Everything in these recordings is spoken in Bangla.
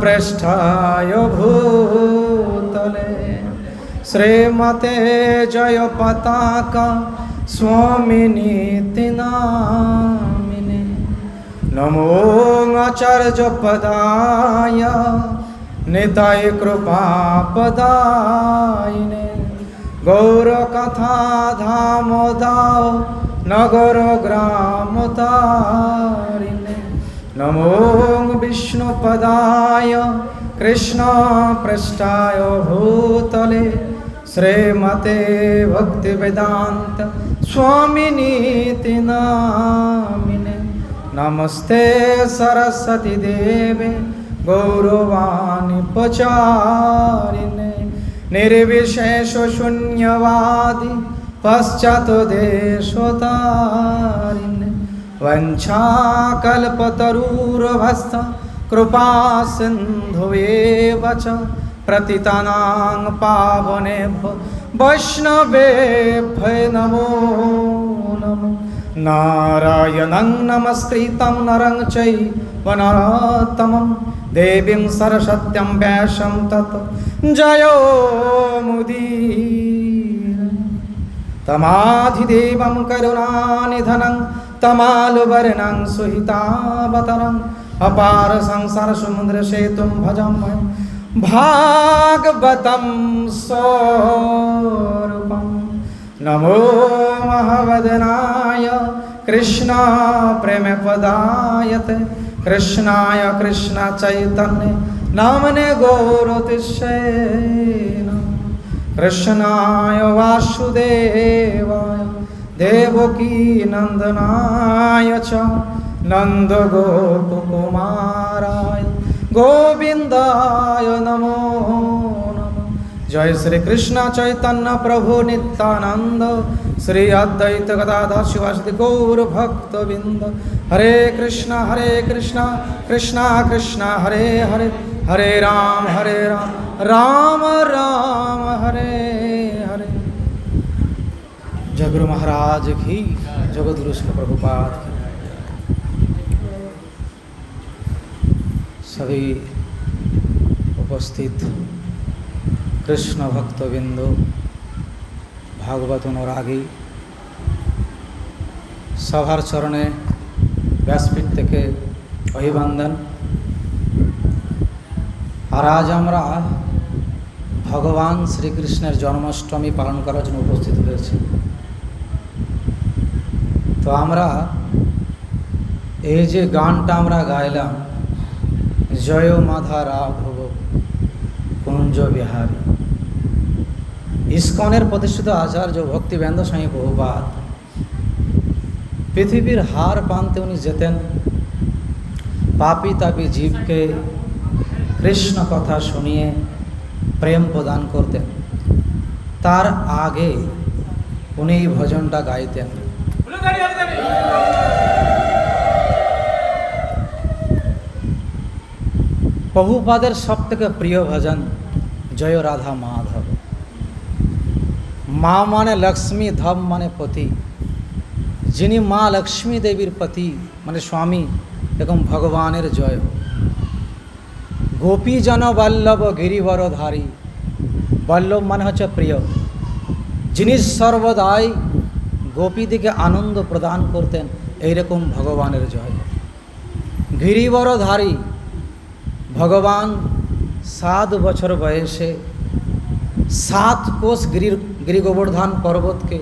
পৃষ্ঠায় ভূতলে। শ্রীমতে জয় পতাকা স্বামিনীতি নামিনে। নমো আচার্য পদায়, নিতাই কৃপা পদায়নে। গৌরকথা ধাম দাও, নগর গ্রাম তারিণে। নমো বিষ্ণুপদায় কৃষ্ণপৃষ্টায় ভূতলে শ্রীমতে ভক্তিবেদান্ত স্বামিনীতি নামিনে নমস্তে সরস্বতী দেবে গৌরবাণী পচারিণে নির্বিশেষ শূন্যবাদী পশ্চাৎ দেশতারিণে कृपा सिन्धुवेव च प्रतितानां पावनेभ्यो वैष्णवेभ्य नमो नमो नारायणं नमस्कृतं नरं चैव नरोत्तमं देवीं सरस्वत्यं व्यासं तत् जयो मुदीर तमाधिदेवं करुणानिधनं তমালবর্ণাং সুহিতাবতরং অপার সংসার সমুদ্র সেতুম ভজম ভাগবতম স্বরূপম নমো মহাবদনায় কৃষ্ণ প্রেম পদায়তে কৃষ্ণায় কৃষ্ণ চৈতন্য নামনে গৌরতিষে কৃষ্ণায় বাসুদেবায় দেবকী নন্দনায় চ নন্দ গোপকুমারায় গোবিন্দায় নমো জয় শ্রী কৃষ্ণ চৈতন্য প্রভু নিত্যানন্দ, শ্রী অদ্বৈত গদাধর শিবাসদি গৌর ভক্তবৃন্দ। হরে কৃষ্ণ হরে কৃষ্ণ কৃষ্ণ কৃষ্ণ, হরে হরে। হরে রাম হরে রাম রাম রাম, হরে। जय गुरु महाराज की जगत गुरु श्री प्रभुपाद की सभी उपस्थित कृष्ण भक्तबिंद भागवत অনুরাগী সভার চরণে ব্যাসপীঠ থেকে অভিবান্দন আর আজ আমরা ভগবান শ্রীকৃষ্ণের জন্মাষ্টমী পালন করার জন্য উপস্থিত হয়েছি তো আমরা এই যে গানটা আমরা গাইলাম, জয় মাধা রাঘব কুঞ্জ বিহারী। ইস্কনের প্রতিষ্ঠিত আচার্য ভক্তিবেন্দ স্বামী বহুবাদ পৃথিবীর হার প্রান্তে উনি যেতেন। পাপি তাপি জীবকে কৃষ্ণ কথা শুনিয়ে প্রেম প্রদান করতেন। তার আগে উনি এই ভজনটা গাইতেন। প্রভুপাদের সব থেকে প্রিয় ভজন জয় রাধা মাধব। মা মানে লক্ষ্মী, ধব মানে পতি। যিনি মা লক্ষ্মী দেবীর পতি মানে স্বামী এবং ভগবানের জয়। হোক গোপীজন বল্লভ গিরিবরধারী বল্লভ মানে হচ্ছে প্রিয়। যিনি সর্বদাই গোপীদিকে আনন্দ প্রদান করতেন এইরকম ভগবানের জয়। গিরিবরধারী, ভগবান সাত বছর বয়সে সাত কোষ গিরি, গিরিগোবর্ধান পর্বতকে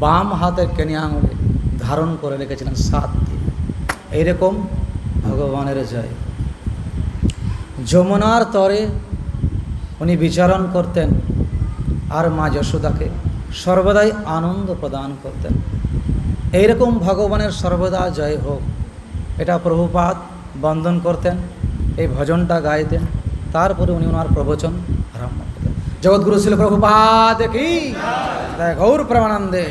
বাম হাতের কেনে আঙুলে ধারণ করে রেখেছিলেন সাত দিন। এইরকম ভগবানের জয়। যমুনার তরে উনি বিচারণ করতেন আর মা যশোদাকে সর্বদাই আনন্দ প্রদান করতেন। এইরকম ভগবানের সর্বদা জয় হোক। এটা প্রভুপাত বন্দন করতেন, এই ভজনটা গাইতেন, তারপরে উনি ওনার প্রবচন আরম্ভ করতেন। জগৎগুরু ছিল প্রভুপাদ কি? গৌর প্রেমানন্দে।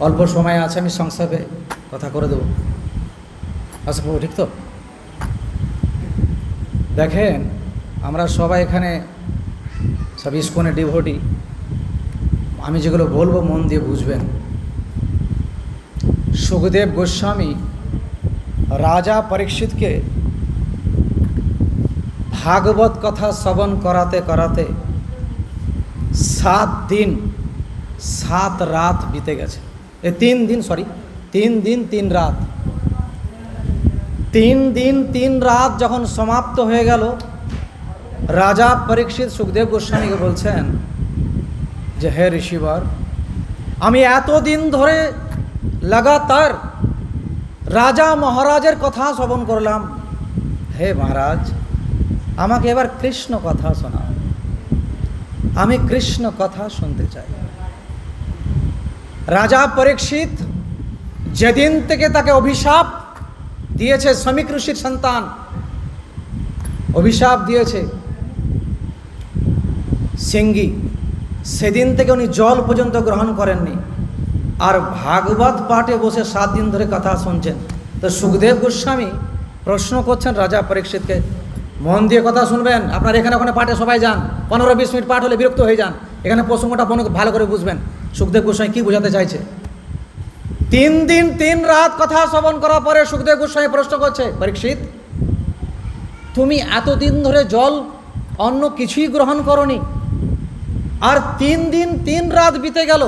অল্প সময় আছে, আমি সংক্ষেপে কথা করে দেবো। আচ্ছা প্রভু, ঠিক তো? দেখেন, আমরা সবাই এখানে সব ইস্কনে ডিভোটি। আমি যেগুলো বলব মন দিয়ে বুঝবেন। সুখদেব গোস্বামী রাজা পরীক্ষিতকে ভাগবত কথা শ্রবণ করাতে করাতে সাত দিন, সাত রাত বিতে গেছে। এ তিন দিন সরি তিন দিন, তিন রাত। তিন দিন, তিন রাত যখন সমাপ্ত হয়ে গেল, রাজা পরীক্ষিত সুখদেব গোস্বামীকে বলছেন যে হে ঋষিবর, আমি এতদিন ধরে লাগাতার রাজা মহারাজের কথা শ্রবণ করলাম। হে মহারাজ, আমাকে এবার কৃষ্ণ কথা শোনাও। আমি কৃষ্ণ কথা শুনতে চাই। রাজা পরীক্ষিত যেদিন থেকে তাকে অভিশাপ দিয়েছে শ্রমিক ঋষির সন্তান, অভিশাপ দিয়েছে সিঙ্গি সেদিন থেকে উনি জল পর্যন্ত গ্রহণ করেননি। আর ভাগবত পাঠে বসে সাত দিন ধরে কথা শুনছেন। তো সুখদেব গোস্বামী প্রশ্ন করছেন রাজা পরীক্ষিতকে, মন দিয়ে কথা শুনবেন, আপনার এখানে ওখানে পাঠে সবাই যান, পনেরো বিশ মিনিট পাঠ হলে বিরক্ত হয়ে যান, এখানে প্রসঙ্গটা ভালো করে বুঝবেন। সুখদেব গোস্বামী কী বোঝাতে চাইছে? তিন দিন তিন রাত কথা শ্রবণ করার পরে সুখদেব গোস্বামী প্রশ্ন করছে, পরীক্ষিত, তুমি এতদিন ধরে জল অন্য কিছুই গ্রহণ করনি আর তিন দিন তিন রাত বিতে গেল।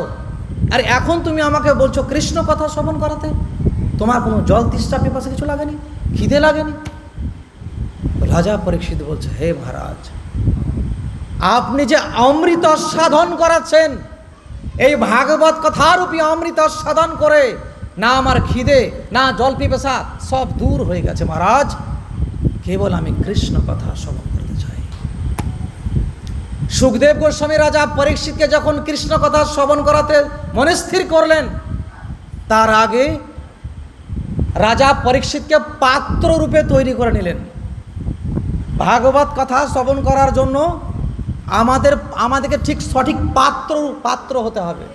আর এখন তুমি আমাকে বলছো কৃষ্ণ কথা শ্রবণ করাতে? তোমার কোনো জল তিষ্ঠা পিপাসা কিছু লাগেনি? খিদে লাগেনি? রাজা পরীক্ষিত বলছে, হে মহারাজ, আপনি যে অমৃত সাধন করাচ্ছেন, এই ভাগবত কথারূপী অমৃত সাধন করে না আমার খিদে, না জল পিপাসা সব দূর হয়ে গেছে মহারাজ। কেবল আমি কৃষ্ণ কথা শ্রবণ সুখদেব গোস্বামী রাজা পরীক্ষিতকে যখন কৃষ্ণ কথা শ্রবণ করাতে মনে স্থির করলেন, তার আগে রাজা পরীক্ষিতকে পাত্র রূপে তৈরি করে নিলেন। ভাগবত কথা শ্রবণ করার জন্য আমাদের, আমাদেরকে ঠিক সঠিক পাত্র পাত্র হতে হবে,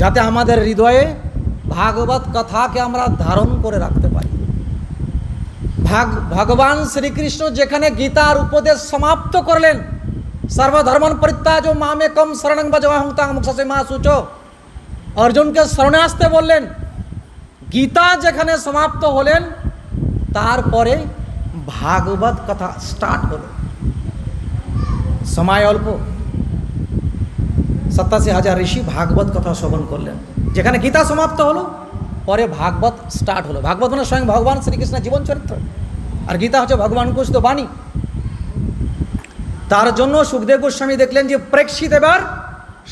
যাতে আমাদের হৃদয়ে ভাগবত কথাকে আমরা ধারণ করে রাখতে পারি। ভাগ, ভগবান শ্রীকৃষ্ণ যেখানে গীতার উপদেশ সমাপ্ত করলেন সর্বধর্মন পরিত্যাজ মামে কম শরণং বজবাহং তাং মুখসে মা সূচো অর্জুনকে শরণে আসতে বললেন গীতা যেখানে সমাপ্ত হলেন তারপরে ভাগবত কথা স্টার্ট হলো সময় অল্প সত্তাশি হাজার ঋষি ভাগবত কথা শ্রবণ করলেন যেখানে গীতা সমাপ্ত হলো পরে ভাগবত স্টার্ট হলো ভাগবত মানে স্বয়ং ভগবান শ্রীকৃষ্ণের জীবন চরিত্র আর গীতা হচ্ছে ভগবান কুষ্ঠ বাণী তার জন্য সুখদেব গোস্বামী দেখলেন যে প্রেক্ষিত এবার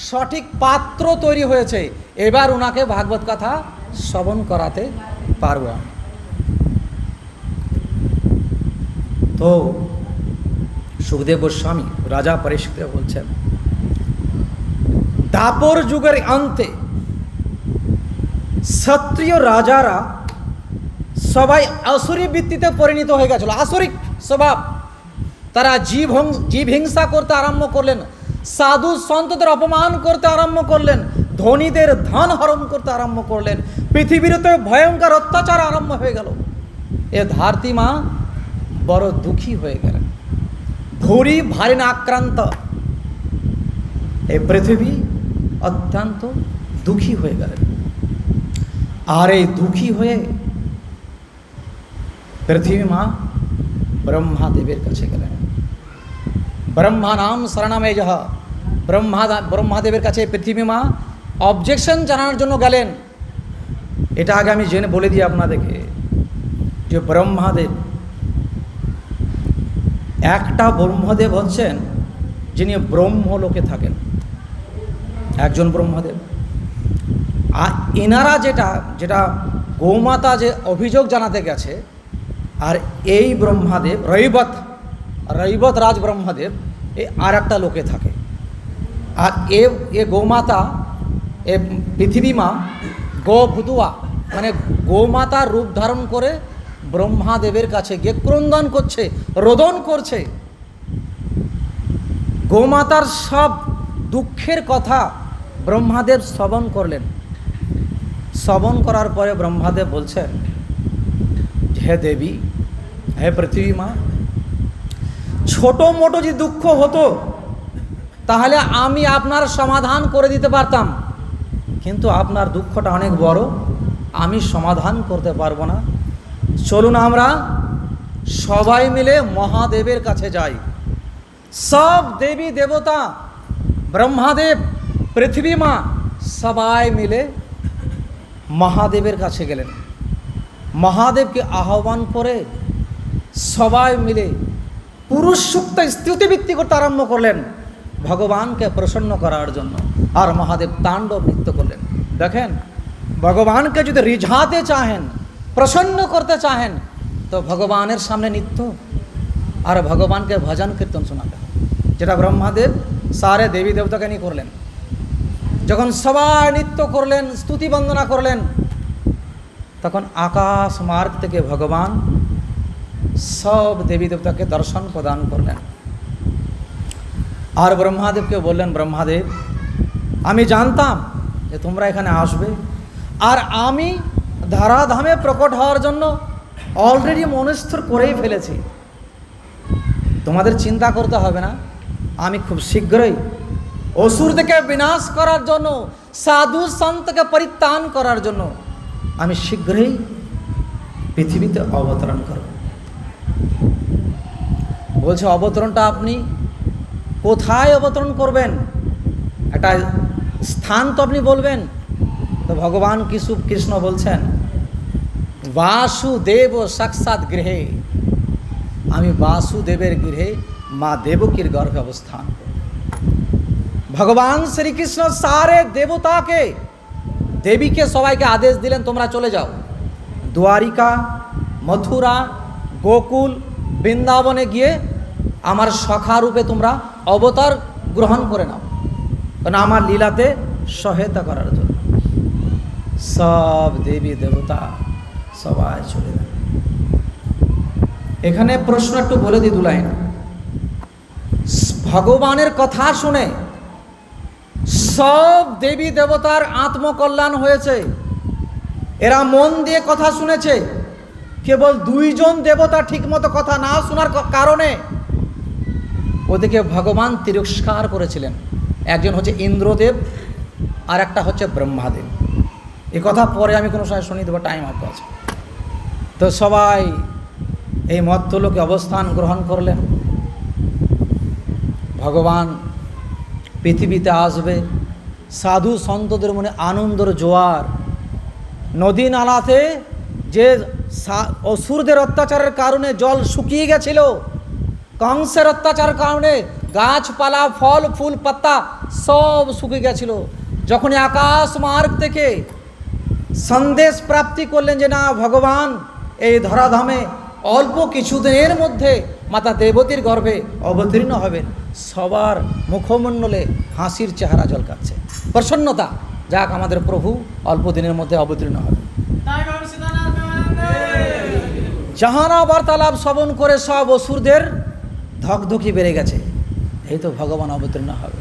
সঠিক পাত্র তৈরি হয়েছে। এবার ওনাকে ভাগবত কথা শ্রবণ করাতে পারব তো সুখদেব গোস্বামী, রাজা পরিষ্কৃত বলছেন, দাপর যুগের অন্তে ক্ষত্রিয় রাজারা সবাই আসুরি বৃত্তিতে পরিণত হয়ে গেছিল। আসরিক স্বভাব। তারা জীব জীব হিংসা করতে আরম্ভ করলেন। সাধু সন্তদের অপমান করতে আরম্ভ করলেন। ধনীদের ধন হরণ করতে আরম্ভ করলেন। পৃথিবীতে ভয়ঙ্কর অত্যাচার আরম্ভ হয়ে গেল। এ ধারতি মা বড় দুঃখী হয়ে গেলেন। ভুরি ভারী না আক্রান্ত। এই পৃথিবী অত্যন্ত দুঃখী হয়ে গেলেন। আর এই দুঃখী হয়ে পৃথিবী মা ব্রহ্মাদেবের কাছে গেলেন। ব্রহ্মা নাম শরণামে যহ। ব্রহ্মা ব্রহ্মাদেবের কাছে পৃথিবী মা অবজেকশন জানানোর জন্য গেলেন। এটা আগে আমি জেনে বলে দিই আপনাদেরকে যে ব্রহ্মাদেব, একটা ব্রহ্মদেব হচ্ছেন যিনি ব্রহ্মলোকে থাকেন। একজন ব্রহ্মদেব। আর এনারা যেটা যেটা গৌমাতা যে অভিযোগ জানাতে গেছে আর এই ব্রহ্মাদেব, রৈবত রৈবত রাজ ব্রহ্মাদেব এ আর একটা লোকে থাকে। আর এ এ গোমাতা, এ পৃথিবী মা, গো ভুতুয়া মানে গৌমাতার রূপ ধারণ করে ব্রহ্মাদেবের কাছে গিয়ে ক্রন্দন করছে, রোদন করছে। গোমাতার সব দুঃখের কথা ব্রহ্মাদেব শ্রবণ করলেন। শ্রবণ করার পরে ব্রহ্মাদেব বলছেন হে দেবী, হে পৃথিবী মা ছোট মোটো যে দুঃখ হতো, তাহলে আমি আপনার সমাধান করে দিতে পারতাম। কিন্তু আপনার দুঃখটা অনেক বড়, আমি সমাধান করতে পারব না। চলুন আমরা সবাই মিলে মহাদেবের কাছে যাই। সব দেবী দেবতা, ব্রহ্মাদেব, পৃথিবী মা, সবাই মিলে মহাদেবের কাছে গেলেন। মহাদেবকে আহ্বান করে সবাই মিলে পুরুষ সুক্ত স্তুতিবৃত্তি করতে আরম্ভ করলেন ভগবানকে প্রসন্ন করার জন্য। আর মহাদেব তাণ্ডব নৃত্য করলেন। দেখেন, ভগবানকে যদি রিঝাতে চাহেন, প্রসন্ন করতে চাহেন, তো ভগবানের সামনে নৃত্য আর ভগবানকে ভজন কীর্তন শোনাতে যেটা ব্রহ্মাদেব সারে দেবী দেবতাকে নিয়ে করলেন। যখন সবাই নৃত্য করলেন, স্তুতি বন্দনা করলেন তখন আকাশ মার্গ থেকে ভগবান সব দেবী দেবতাকে দর্শন প্রদান করলেন। আর ব্রহ্মাদেবকে বললেন, ব্রহ্মাদেব, আমি জানতাম যে তোমরা এখানে আসবে আর আমি ধারাধামে প্রকট হওয়ার জন্য অলরেডি মনস্থর করেই ফেলেছি। তোমাদের চিন্তা করতে হবে না, আমি খুব শীঘ্রই অসুর থেকে বিনাশ করার জন্য, সাধু সন্তকে পরিত্রাণ করার জন্য আমি শীঘ্রই পৃথিবীতে অবতরণ করব। বলছে, অবতরণটা আপনি কোথায় অবতরণ করবেন? একটা স্থান তো আপনি বলবেন। তো ভগবান কিশু কৃষ্ণ বলছেন, বাসুদেব সাক্ষাৎ গৃহে। আমি বাসুদেবের গৃহে মা দেবকীর গর্ভে অবস্থান ভগবান শ্রীকৃষ্ণ সারে দেবতাকে দেবীকে সবাইকে আদেশ দিলেন, তোমরা চলে যাও। দ্বারিকা, মথুরা, গোকুল, বৃন্দাবনে গিয়ে আমার সখা রূপে তোমরা অবতার গ্রহণ করে নাও। কারণ আমার লীলাতে সহায়তা করার জন্য। সব দেবী দেবতা সবাই চলে গেল এখানে প্রশ্ন একটু বলে দিই দুলাইন ভগবানের কথা শুনে সব দেবী দেবতার আত্মকল্যাণ হয়েছে। এরা মন দিয়ে কথা শুনেছে। কেবল দুইজন দেবতা ঠিকমতো কথা না শোনার কারণে ওদিকে ভগবান তিরস্কার করেছিলেন। একজন হচ্ছে ইন্দ্রদেব, আর একটা হচ্ছে ব্রহ্মাদেব। এ কথা পরে আমি কোনো সময় শুনিয়ে দেবো টাইম হাতে আছে। তো সবাই এই মত্তলোকে অবস্থান গ্রহণ করলেন। ভগবান পৃথিবীতে আসবে। সাধু সন্তদের মনে আনন্দর জোয়ার। নদী নালাতে যে অসুরদের অত্যাচারের কারণে জল শুকিয়ে গেছিল, কংসের অত্যাচারের কারণে গাছপালা, ফল, ফুল, পাতা সব শুকিয়ে গেছিল। যখনই আকাশ মার্গ থেকে সন্দেশ প্রাপ্তি করলেন যে না, ভগবান, এই ধরাধামে অল্প কিছুদিনের মধ্যে মাতা দেবতীর গর্ভে অবতীর্ণ হবেন। সবার মুখমণ্ডলে হাসির চেহারা ঝলকাচ্ছে। প্রসন্নতা, যাক আমাদের প্রভু অল্প দিনের মধ্যে অবতীর্ণ হবে জাহানা বার্তালাপ শ্রবণ করে সব অসুরদের ধকধকি বেড়ে গেছে। এই তো ভগবান অবতীর্ণ হবে।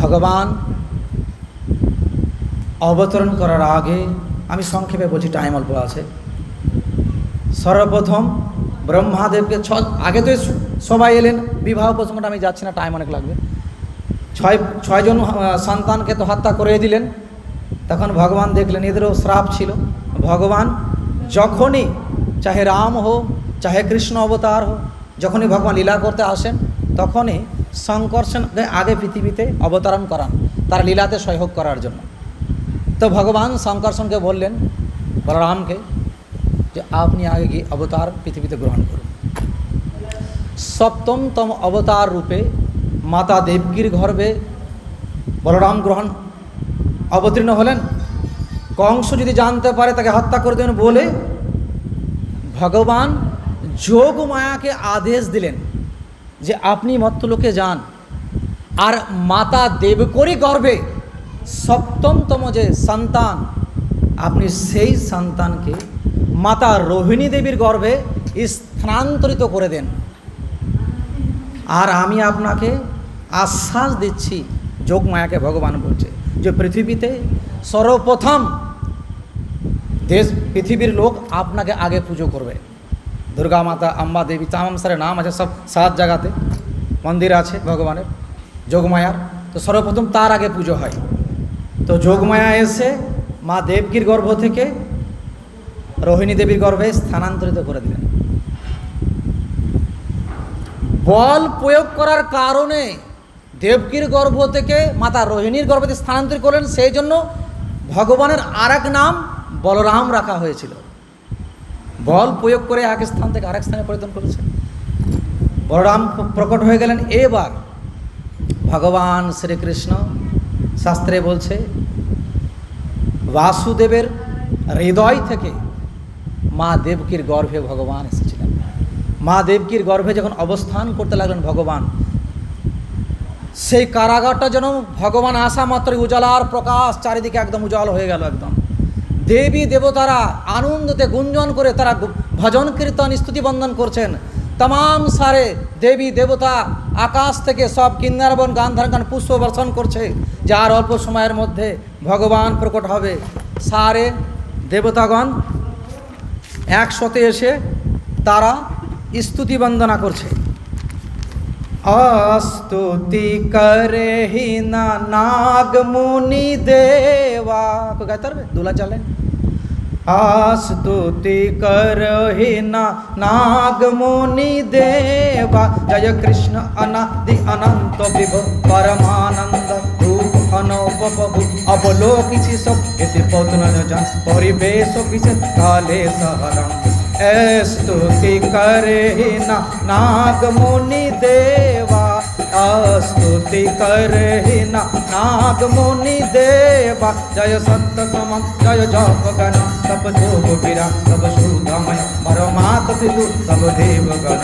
ভগবান, অবতরণ করার আগে আমি সংক্ষেপে বলছি টাইম অল্প আছে। সর্বপ্রথম ব্রহ্মাদেবকে ছ আগে তো সবাই এলেন, বিবাহ প্রসঙ্গটা আমি যাচ্ছি না টাইম অনেক লাগবে। ছয় ছয়জন সন্তানকে তো হত্যা করে দিলেন। তখন ভগবান দেখলেন, এদেরও শ্রাপ ছিল। ভগবান যখনই চাহে রাম হোক, চাহে কৃষ্ণ অবতার হোক, যখনই ভগবান লীলা করতে আসেন, তখনই শঙ্কর্ষণ আগে পৃথিবীতে অবতরণ করান, তার লীলাতে সহযোগ করার জন্য। তো ভগবান শঙ্কর্ষণকে বললেন, বলরামকে যে আপনি আগে গিয়ে অবতার পৃথিবীতে গ্রহণ করুন। সপ্তমতম অবতার রূপে মাতা দেবগির গর্ভে বলরাম গ্রহণ অবতীর্ণ হলেন। কংস যদি জানতে পারে, তাকে হত্যা করে দেবেন বলে ভগবান যোগ মায়াকে আদেশ দিলেন যে আপনি মত্তলোকে যান। আর মাতা দেবকরি গর্ভে সপ্তমতম যে সন্তান, আপনি সেই সন্তানকে মাতা রোহিণী দেবীর গর্ভে স্থানান্তরিত করে দেন। আর আমি আপনাকে আশ্বাস দিচ্ছি যোগমায়াকে ভগবান বলছে, যে পৃথিবীতে সর্বপ্রথম দেশ, পৃথিবীর লোক আপনাকে আগে পুজো করবে। দুর্গা মাতা আম্বা দেবী, তামাম সারে নাম আছে সব সাত জায়গাতে। মন্দির আছে ভগবানের যোগমায়ার তো সর্বপ্রথম তার আগে পুজো হয়। তো যোগমায়া এসে মা দেবকীর গর্ভ থেকে রোহিণী দেবীর গর্ভে স্থানান্তরিত করে দিলেন। বল প্রয়োগ করার কারণে দেবকীর গর্ভ থেকে মাতা রোহিণীর গর্ভতে স্থানান্তরিত করলেন, সেই জন্য ভগবানের আর নাম বলরাম রাখা হয়েছিল। বল প্রয়োগ করে এক স্থান থেকে আরেক স্থানে পরিবর্তন করেছে। বলরাম প্রকট হয়ে গেলেন। এবার ভগবান শ্রীকৃষ্ণ শাস্ত্রে বলছে, বাসুদেবের হৃদয় থেকে মা দেবকীর গর্ভে ভগবান এসেছিলেন। মা দেবকীর গর্ভে যখন অবস্থান করতে লাগলেন ভগবান, সেই কারাগারটা যেন ভগবান আসা মাত্রই উজালার প্রকাশ, চারিদিকে একদম উজাল হয়ে গেল একদম। দেবী দেবতারা আনন্দতে গুঞ্জন করে তারা ভজন, কীর্তন, স্তুতি বন্দন করছেন। তাম সারে দেবী দেবতা আকাশ থেকে সব কিন্নারবন, গান্ধারগান, পুষ্প বর্ষণ করছে, যার অল্প সময়ের মধ্যে ভগবান প্রকট হবে। সারে দেবতাগণ একসাথে এসে তারা স্তুতি বন্দনা করছে। আস্তুতি করে হি না নাগ মুনি দেবা কো গাইতে পারবে? দুলা চলে আস্তুতি নাগ মুনি দেবা জয় কৃষ্ণ অনাদি অনন্ত বিভ পরমানন্দ। রূপ অনববু অবলোকিছি সব এতে পত্ন জন পরিবেশ পিছে কালে সহরম स्तुति करे न नाग मुनि देवा स्तुति करे न नाग मुनि देवा जय सत्य सम जय जप गण तप जोग गिरा तब शूधमय परमात सिधु तब देव गण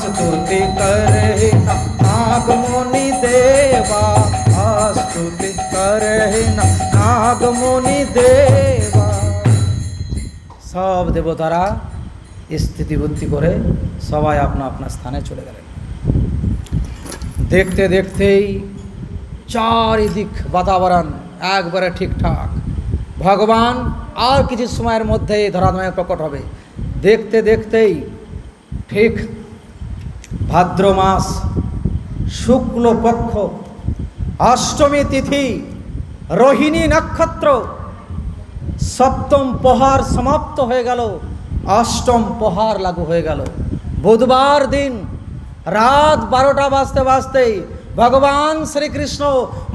स्तुति करे न नाग मुनि देवा स्तुति करे न नाग मुनि देवा সব দেবতারা স্থিতিবুদ্ধি করে সবাই আপনা আপনার স্থানে চলে গেলেন দেখতে দেখতেই চারিদিক বাতাবরণ একবারে ঠিকঠাক ভগবান আর কিছু সময়ের মধ্যেই ধরাধামে প্রকট হবে দেখতে দেখতেই ঠিক ভাদ্র মাস শুক্ল পক্ষ অষ্টমী তিথি, রোহিণী নক্ষত্র, সপ্তম প্রহার সমাপ্ত হয়ে গেল, অষ্টম প্রহার লাগু হয়ে গেল। বুধবার দিন রাত বারোটা বাজতে বাজতেই ভগবান শ্রীকৃষ্ণ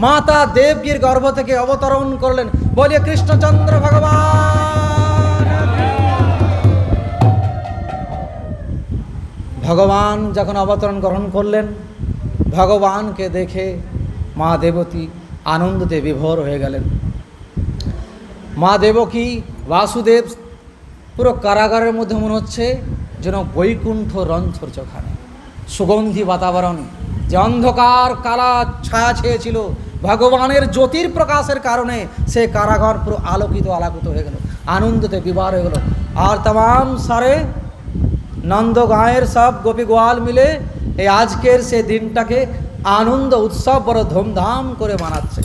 মাতা দেবীর গর্ভ থেকে অবতরণ করলেন। বলিয়ে কৃষ্ণচন্দ্র ভগবান ভগবান যখন অবতরণ গ্রহণ করলেন, ভগবানকে দেখে মা দেবতী আনন্দতে বিভোর হয়ে গেলেন। মা দেবকী বাসুদেব পুরো কারাগারের মধ্যে মনে হচ্ছে যেন বৈকুণ্ঠ রঞ্ছর চোখানে, সুগন্ধি বাতাবরণ, যে অন্ধকার কালা ছায়া ছেয়েছিল, ভগবানের জ্যোতির প্রকাশের কারণে সে কারাগার পুরো আলোকিত আলোকিত হয়ে গেল, আনন্দতে বিবার হয়ে গেল। আর তাম সারে নন্দ গাঁয়ের সব গোপী গোয়াল মিলে এই আজকের সে দিনটাকে আনন্দ উৎসব বড় ধুমধাম করে মানাচ্ছে।